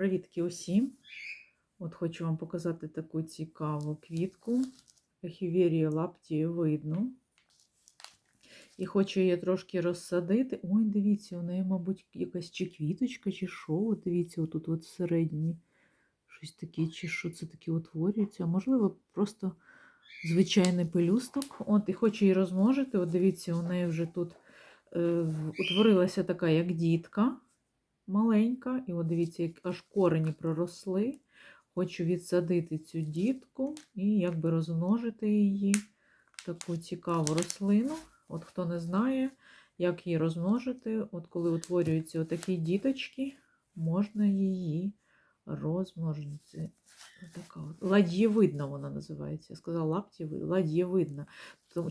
Привітки усім! От хочу вам показати таку цікаву квітку. Ехіверія лаптієвидну. І хочу її трошки розсадити. Ой, дивіться, у неї, мабуть, якась чи квіточка, чи що. От дивіться, отут от всередині щось таке, чи що це таке утворюється. Можливо, просто звичайний пелюсток. От, і хочу її розмножити. От дивіться, у неї вже тут е, утворилася така, як дітка маленька. І от дивіться, як аж корені проросли. Хочу відсадити цю дітку і якби розмножити її таку цікаву рослину. От хто не знає, як її розмножити, от коли утворюються отакі діточки, можна її розмножити. Така от. Лад'євидна вона називається. Я сказала лаптєвидна, лад'євидна.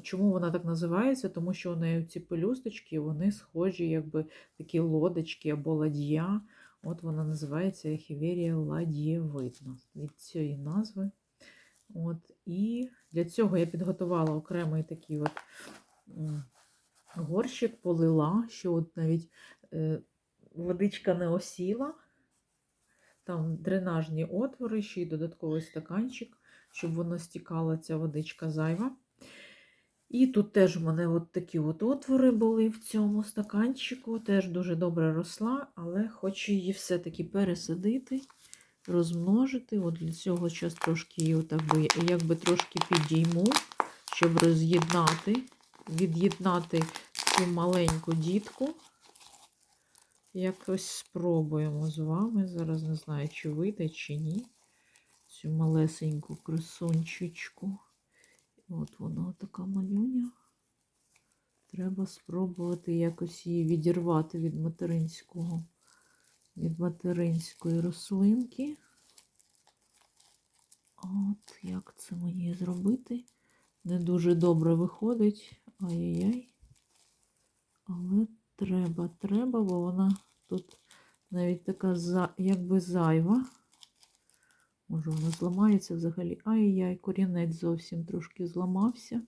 Чому вона так називається? Тому що у неї ці пелюсточки, вони схожі, якби такі лодочки або ладья. От вона називається Ехіверія лад'євидна. Від цієї назви. От, і для цього я підготувала окремий такий от горщик, полила, що от навіть е, водичка не осіла. Там дренажні отвори, ще й додатковий стаканчик, щоб воно стікала, ця водичка зайва. І тут теж у мене от такі от отвори були в цьому стаканчику. Теж дуже добре росла, але хочу її все-таки пересадити, розмножити. От для цього зараз трошки її отак би, якби трошки підійму, щоб роз'єднати, від'єднати цю маленьку дітку. Якось спробуємо з вами. Зараз не знаю, чи вийде, чи ні. Цю малесеньку красунчичку. От вона така малюня. Треба спробувати якось її відірвати від материнського, від материнської рослинки. От як це мені зробити? Не дуже добре виходить. Ай-яй-яй. Але треба, треба, бо вона тут навіть така якби зайва. Може, вона зламається взагалі. Ай-яй, корінець зовсім трошки зламався.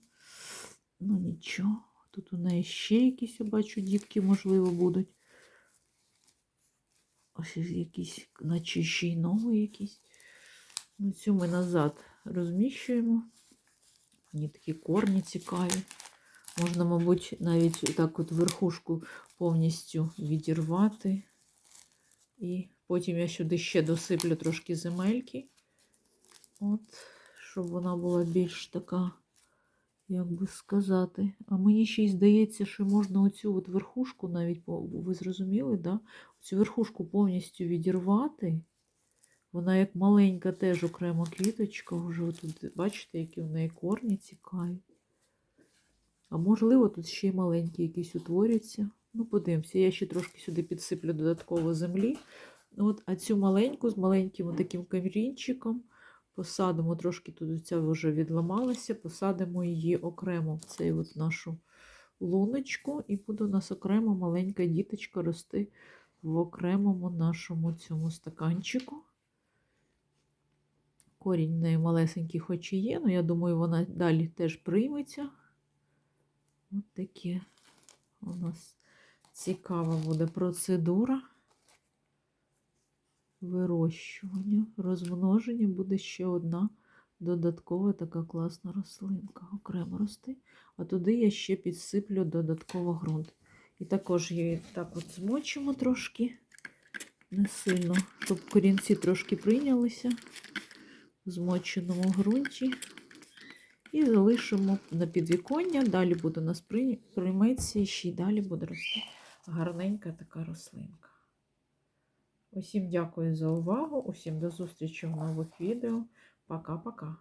Ну нічого. Тут у неї ще якісь, я бачу, дітки, можливо, будуть. Ось якісь, наче ще й нові якісь. Ну, цю ми назад розміщуємо. Мені такі корні цікаві. Можна, мабуть, навіть так от верхушку повністю відірвати. І потім я сюди ще досиплю трошки земельки. От, щоб вона була більш така, як би сказати. А мені ще й здається, що можна оцю от верхушку навіть, ви зрозуміли, да? Цю верхушку повністю відірвати. Вона як маленька теж окрема квіточка. Вже тут, бачите, які в неї корні цікаві. А можливо, тут ще й маленькі якісь утворяться. Ну, подивимося, я ще трошки сюди підсиплю додатково землі. Ну, От, а цю маленьку з маленьким таким камрінчиком посадимо, трошки тут ця вже відламалася, посадимо її окремо в от нашу луночку, і буде у нас окремо маленька діточка рости в окремому нашому цьому стаканчику. Корінь в неї малесенький хоч і є, але я думаю, вона далі теж прийметься. От таке у нас цікава буде процедура вирощування. Розмноження буде ще одна додаткова така класна рослинка. Окремо рости. А туди я ще підсиплю додатково ґрунт. І також її так от змочимо трошки, не сильно, щоб корінці трошки прийнялися в змоченому ґрунті. І залишимо на підвіконня. Далі буде у нас прийметься і ще й далі буде рости гарненька така рослинка. Усім дякую за увагу, усім до зустрічі в нових відео. Пока-пока.